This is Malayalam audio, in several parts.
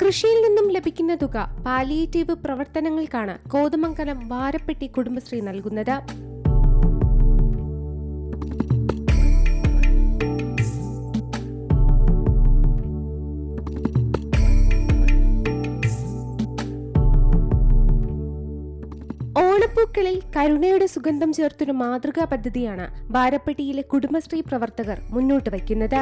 കൃഷിയിൽ നിന്നും ലഭിക്കുന്ന തുക പാലിയേറ്റീവ് പ്രവർത്തനങ്ങൾക്കാണ് കോതമംഗലം വാരപ്പെട്ടി കുടുംബശ്രീ നൽകുന്നത്. ഓണപ്പൂക്കളിൽ കരുണയുടെ സുഗന്ധം ചേർത്തൊരു മാതൃകാ പദ്ധതിയാണ് വാരപ്പെട്ടിയിലെ കുടുംബശ്രീ പ്രവർത്തകർ മുന്നോട്ട് വയ്ക്കുന്നത്.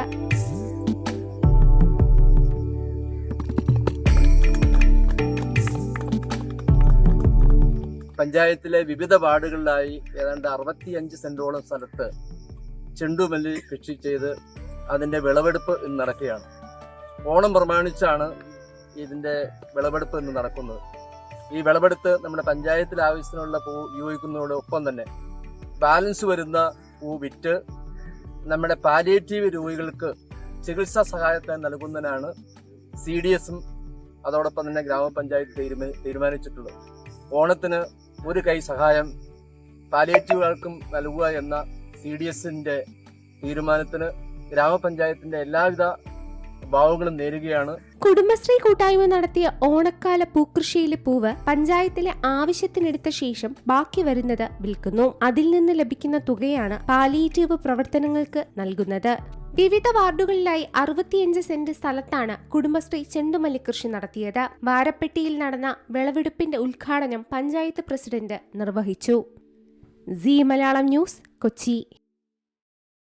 പഞ്ചായത്തിലെ വിവിധ വാർഡുകളിലായി ഏതാണ്ട് അറുപത്തിയഞ്ച് സെന്റോളം സ്ഥലത്ത് ചെണ്ടുമല്ലി കൃഷി ചെയ്ത് അതിന്റെ വിളവെടുപ്പ് ഇന്ന് നടക്കുകയാണ്. ഓണം പ്രമാണിച്ചാണ് ഇതിന്റെ വിളവെടുപ്പ് ഇന്ന് നടക്കുന്നത്. ഈ വിളവെടുത്ത് നമ്മുടെ പഞ്ചായത്തിൽ ആവശ്യത്തിനുള്ള പൂ ഉപയോഗിക്കുന്നതോടൊപ്പം തന്നെ ബാലൻസ് വരുന്ന പൂ വിറ്റ് നമ്മുടെ പാലിയേറ്റീവ് രോഗികൾക്ക് ചികിത്സാ സഹായത്തിന് നൽകുന്നതിനാണ് സി ഡി എസും അതോടൊപ്പം തന്നെ ഗ്രാമപഞ്ചായത്ത് തീരുമാ തീരുമാനിച്ചിട്ടുള്ളത്. ഓണത്തിന് ഒരു കൈ സഹായം പാലിയേറ്റീവുകൾക്കും നൽകുക എന്ന സി ഡി എസിന്റെ തീരുമാനത്തിന് ഗ്രാമപഞ്ചായത്തിന്റെ എല്ലാവിധ ഭാവങ്ങളും നേരുകയാണ്. കുടുംബശ്രീ കൂട്ടായ്മ നടത്തിയ ഓണക്കാല പൂക്കൃഷിയിലെ പൂവ് പഞ്ചായത്തിലെ ആവശ്യത്തിനെടുത്ത ശേഷം ബാക്കി വരുന്നത് വിൽക്കുന്നു. അതിൽ നിന്ന് ലഭിക്കുന്ന തുകയാണ് പാലിയേറ്റീവ് പ്രവർത്തനങ്ങൾക്ക് നൽകുന്നത്. വിവിധ വാർഡുകളിലായി അറുപത്തിയഞ്ച് സെന്റ് സ്ഥലത്താണ് കുടുംബശ്രീ ചെണ്ടുമല്ലി കൃഷി നടത്തിയത്. വാരപ്പെട്ടിയിൽ നടന്ന വിളവെടുപ്പിന്റെ ഉദ്ഘാടനം പഞ്ചായത്ത് പ്രസിഡന്റ് നിർവഹിച്ചു. C Malayalam news Kochi.